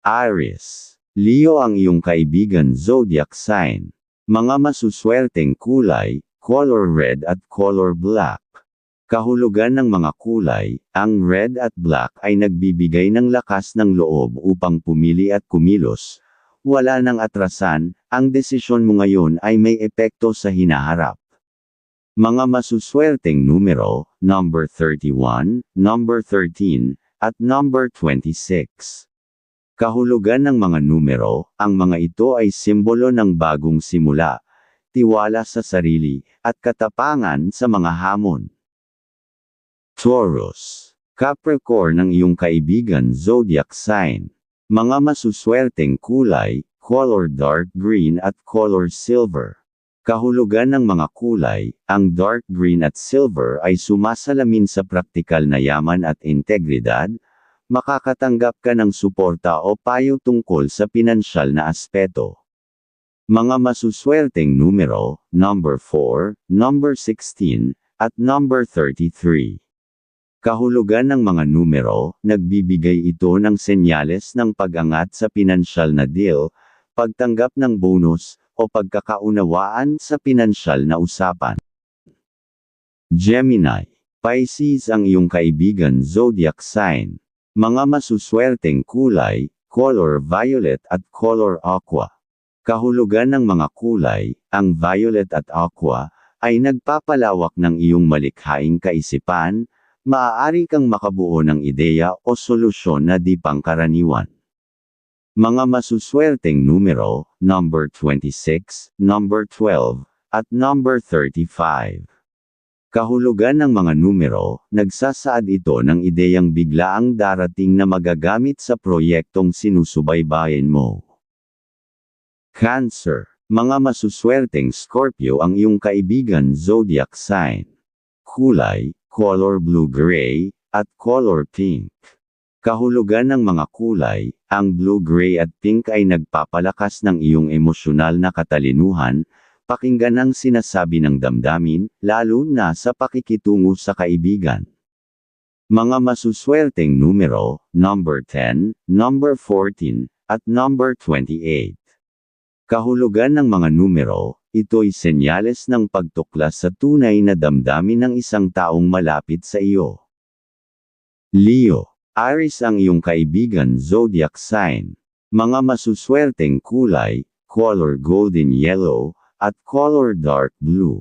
Aries. Leo ang iyong kaibigan zodiac sign. Mga masuswerteng kulay, color red at color black. Kahulugan ng mga kulay, ang red at black ay nagbibigay ng lakas ng loob upang pumili at kumilos. Wala nang atrasan, ang desisyon mo ngayon ay may epekto sa hinaharap. Mga masuswerteng numero, number 31, number 13, at number 26. Kahulugan ng mga numero, ang mga ito ay simbolo ng bagong simula, tiwala sa sarili, at katapangan sa mga hamon. Taurus. Capricorn ang iyong kaibigan zodiac sign. Mga masuswerteng kulay, color dark green at color silver. Kahulugan ng mga kulay, ang dark green at silver ay sumasalamin sa praktikal na yaman at integridad, makakatanggap ka ng suporta o payo tungkol sa pinansyal na aspeto. Mga masuswerteng numero, number 4, number 16, at number 33. Kahulugan ng mga numero, nagbibigay ito ng senyales ng pag-angat sa pinansyal na deal, pagtanggap ng bonus, o pagkakaunawaan sa pinansyal na usapan. Gemini. Pisces ang iyong kaibigan zodiac sign. Mga masuswerteng kulay, color violet at color aqua. Kahulugan ng mga kulay, ang violet at aqua, ay nagpapalawak ng iyong malikhaing kaisipan, maaari kang makabuo ng ideya o solusyon na di pangkaraniwan. Mga masuswerteng numero, number 26, number 12, at number 35. Kahulugan ng mga numero, nagsasaad ito ng ideyang biglaang darating na magagamit sa proyektong sinusubaybayan mo. Cancer. Mga masuswerteng Scorpio ang iyong kaibigan zodiac sign. Kulay, color blue-gray, at color pink. Kahulugan ng mga kulay, ang blue-gray at pink ay nagpapalakas ng iyong emosyonal na katalinuhan, Pakinggan ang sinasabi ng damdamin, lalo na sa pakikitungo sa kaibigan. Mga masuswerteng numero, number 10, number 14, at number 28. Kahulugan ng mga numero, ito'y senyales ng pagtuklas sa tunay na damdamin ng isang taong malapit sa iyo. Leo, Aries ang iyong kaibigan zodiac sign. Mga masuswerteng kulay, color golden yellow, at color dark blue.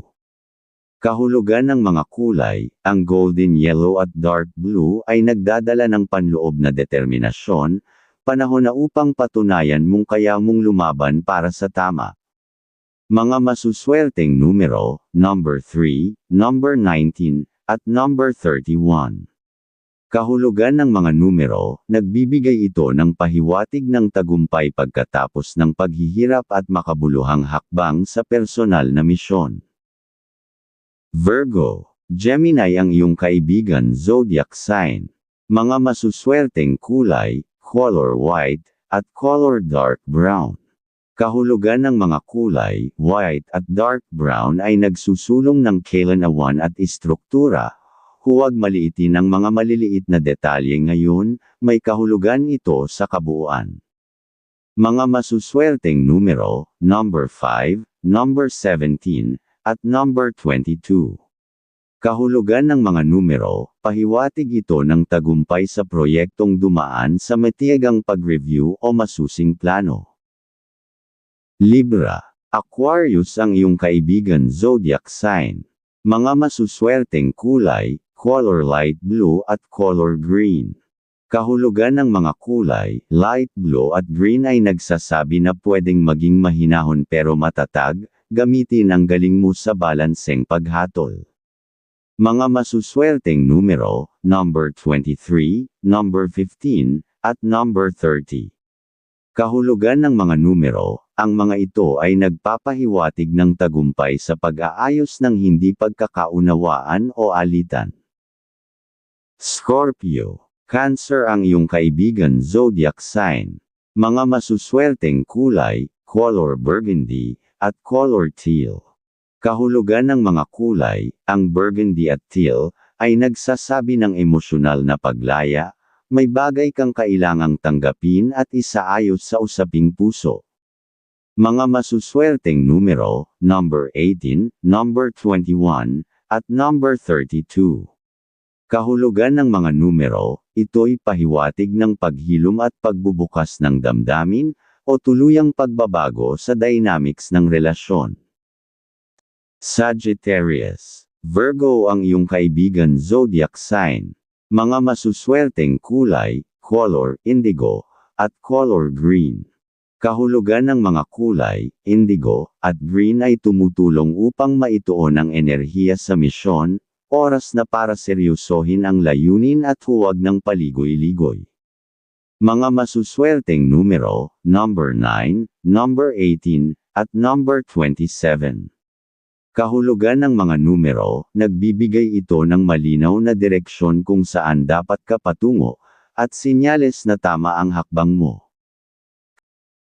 Kahulugan ng mga kulay, ang golden yellow at dark blue ay nagdadala ng panloob na determinasyon, panahon na upang patunayan mong kaya mong lumaban para sa tama. Mga masuswerteng numero, number 3, number 19, at number 31. Kahulugan ng mga numero, nagbibigay ito ng pahiwatig ng tagumpay pagkatapos ng paghihirap at makabuluhang hakbang sa personal na misyon. Virgo, Gemini ang iyong kaibigan zodiac sign. Mga masuswerteng kulay, color white, at color dark brown. Kahulugan ng mga kulay, white at dark brown ay nagsusulong ng kailanawan at istruktura, Huwag maliitin ang mga maliliit na detalye ngayon, may kahulugan ito sa kabuuan. Mga masuswerteng numero, number 5, number 17, at number 22. Kahulugan ng mga numero, pahiwatig ito ng tagumpay sa proyektong dumaan sa matiyagang pag-review o masusing plano. Libra, Aquarius ang iyong kaibigan zodiac sign. Mga masuswerteng kulay, color light blue at color green. Kahulugan ng mga kulay, light blue at green ay nagsasabi na pwedeng maging mahinahon pero matatag, gamitin ang galing mo sa balanseng paghatol. Mga masuswerteng numero, number 23, number 15, at number 30. Kahulugan ng mga numero, ang mga ito ay nagpapahiwatig ng tagumpay sa pag-aayos ng hindi pagkakaunawaan o alitan. Scorpio. Cancer ang iyong kaibigan zodiac sign. Mga masuswerteng kulay, color burgundy, at color teal. Kahulugan ng mga kulay, ang burgundy at teal, ay nagsasabi ng emosyonal na paglaya, May bagay kang kailangang tanggapin at isaayos sa usaping puso. Mga masuswerteng numero, number 18, number 21, at number 32. Kahulugan ng mga numero, ito'y pahiwatig ng paghilom at pagbubukas ng damdamin, o tuluyang pagbabago sa dynamics ng relasyon. Sagittarius. Virgo ang iyong kaibigan zodiac sign. Mga masuswerteng kulay, color indigo, at color green. Kahulugan ng mga kulay, indigo, at green ay tumutulong upang maituon ang enerhiya sa misyon, oras na para seryosohin ang layunin at huwag ng paligoy-ligoy. Mga masuswerteng numero, number 9, number 18, at number 27. Kahulugan ng mga numero, nagbibigay ito ng malinaw na direksyon kung saan dapat ka patungo, at sinyales na tama ang hakbang mo.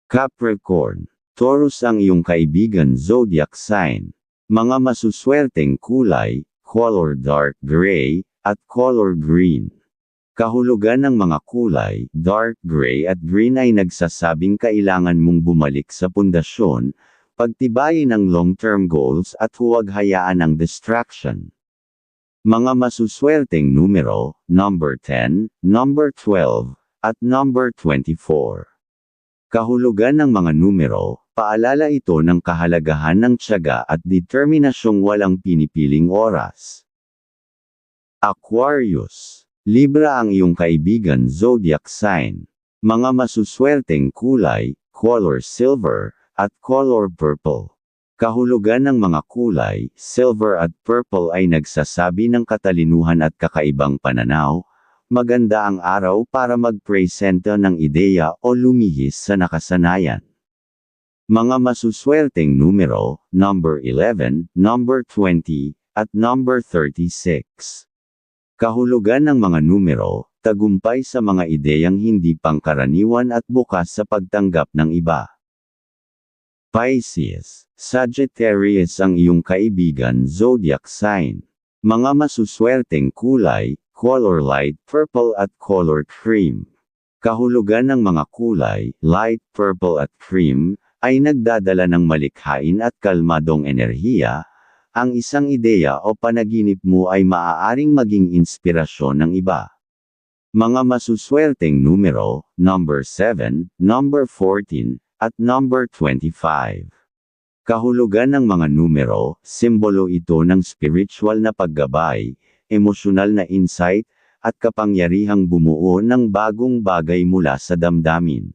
Capricorn, Taurus ang iyong kaibigan zodiac sign. Mga masuswerteng kulay, color dark gray, at color green. Kahulugan ng mga kulay, dark gray at green ay nagsasabing kailangan mong bumalik sa pundasyon, Pagtibayin ang long-term goals at huwag hayaan ang distraction. Mga masuswerteng numero, number 10, number 12, at number 24. Kahulugan ng mga numero, paalala ito ng kahalagahan ng tiyaga at determinasyong walang pinipiling oras. Aquarius. Libra ang iyong kaibigan zodiac sign. Mga masuswerteng kulay, color silver, at color purple. Kahulugan ng mga kulay, silver at purple ay nagsasabi ng katalinuhan at kakaibang pananaw, maganda ang araw para magpresenta ng ideya o lumihis sa nakasanayan. Mga masuswerteng numero, number 11, number 20, at number 36. Kahulugan ng mga numero, tagumpay sa mga ideyang hindi pangkaraniwan at bukas sa pagtanggap ng iba. Pisces, Sagittarius ang iyong kaibigan zodiac sign. Mga masuswerteng kulay, color light purple at color cream. Kahulugan ng mga kulay, light purple at cream, ay nagdadala ng malikhain at kalmadong enerhiya, ang isang ideya o panaginip mo ay maaaring maging inspirasyon ng iba. Mga masuswerteng numero, number 7, number 14, at number 25. Kahulugan ng mga numero, simbolo ito ng spiritual na paggabay, emosyonal na insight, at kapangyarihang bumuo ng bagong bagay mula sa damdamin.